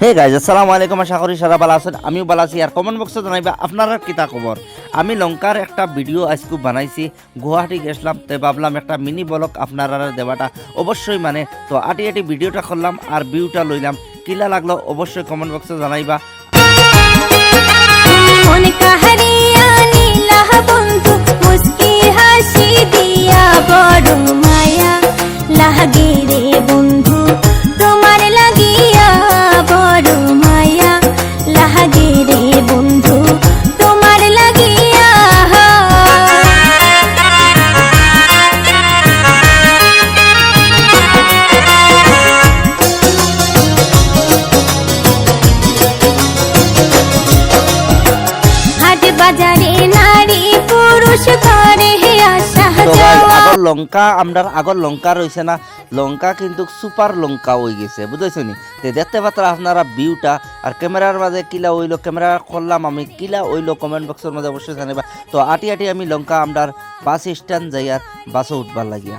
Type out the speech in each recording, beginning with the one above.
Hey guys আসসালামু আলাইকুম আশা করি সারা ভালো আছেন। আমিও ভালো আছি আর কমেন্ট বক্সে জানাইবা আপনারা কিতা খবর? আমি লঙ্কার একটা ভিডিও আজকে বানাইছি, গুয়াহাটি গেছিলাম তো ভাবলাম একটা মিনি ব্লক আপনারা দেওয়াটা অবশ্যই মানে। তো আটি আটি ভিডিওটা করলাম আর ভিউটা লইলাম। কিলা লাগল অবশ্যই কমেন্ট বক্সে জানাইবা। আগর লঙ্কা আমরা আগর লঙ্কা রয়েছে না। লঙ্কা কিন্তু সুপার লঙ্কা হয়ে গেছে বুঝেছ নি? তো দেখতে পাত্র আপনারা ভিউটা আর ক্যামেরার মাঝে কিলা হইল ক্যামেরা করলাম আমি কিলা হইল কমেন্ট বক্সের মাঝে অবশ্যই জানাবা। তো আটি আটি আমি লঙ্কা আমরার বাস স্ট্যান্ড যাই আর বাসে উঠবার লাগিয়া।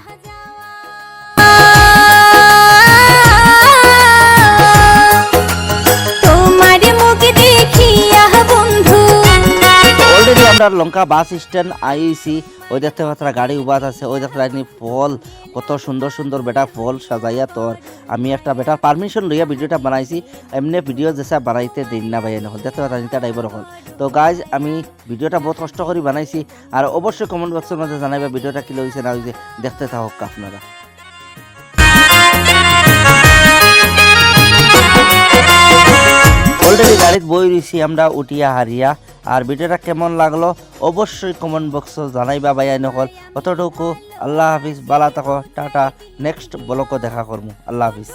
আমরা লঙ্কা বাস স্ট্যান্ড আইসি ওই দেখতে পাত্রা গাড়ি উবাত আছে, ওই দেখতে পাইনি ফল, কত সুন্দর সুন্দর বেটা ফল সাজাইয়া তোর। আমি একটা বেটার পারমিশন লইয়া ভিডিওটা বানাইছি, এমনি ভিডিও যেসা বানাইতে দিন না ভাই নহল দেখতে পাত্রা নিতা ড্রাইভার হল। তো গাইজ আমি ভিডিওটা বহুত কষ্ট করে বানাইছি, আর অবশ্যই কমেন্ট বক্সের মধ্যে জানাইবা ভিডিওটা কি লইছে, না হইছে দেখতে থাকক আপনারা। বই রয়েছি আমরা উঠিয়া হারিয়া। আর ভিডিওটা কেমন লাগল অবশ্যই কমেন্ট বক্স জানাইবা বাইয়া নকল অতটুকু আল্লাহ হাফিজ বালা থাকো, টাটা নেক্সট ব্লকও দেখা করব আল্লাহ হাফিজ।